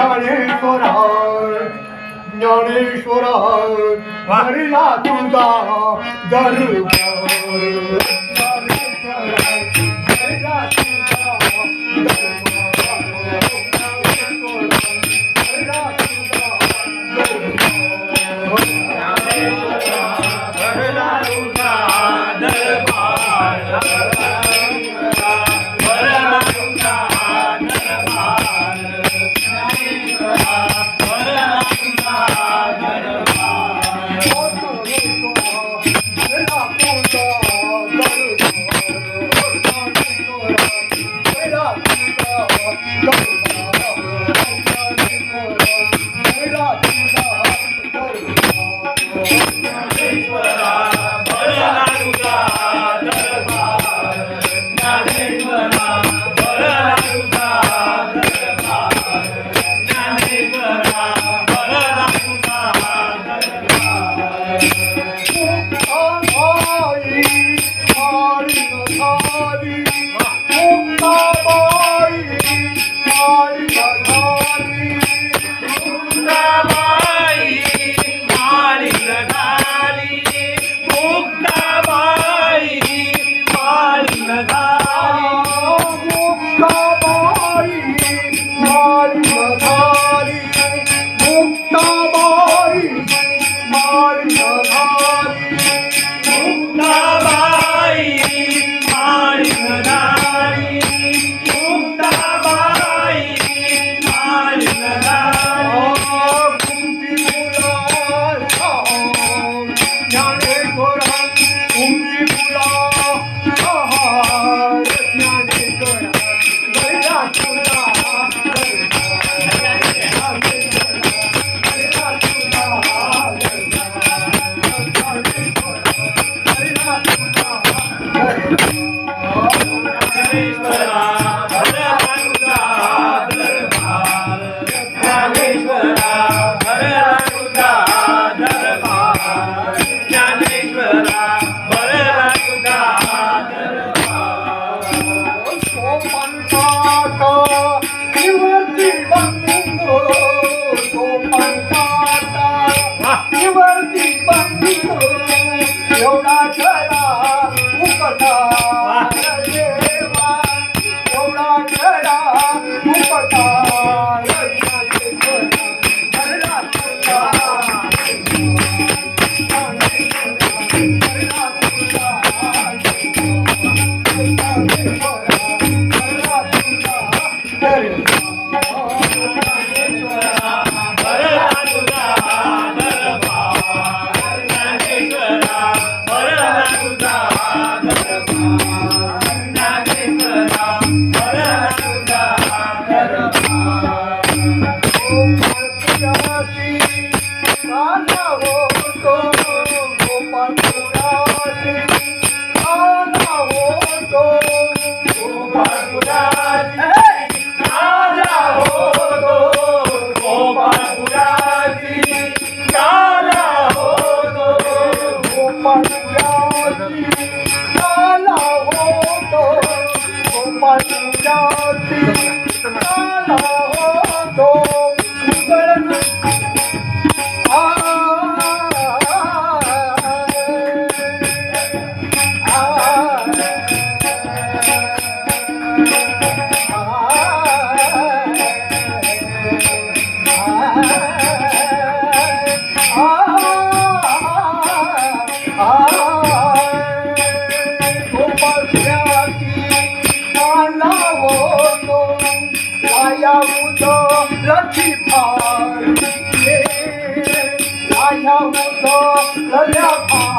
ज्ञानेश्वरा ज्ञानेश्वरा हरिला तुझा दरबार Hare Krishna 跳我么多，可不要跑。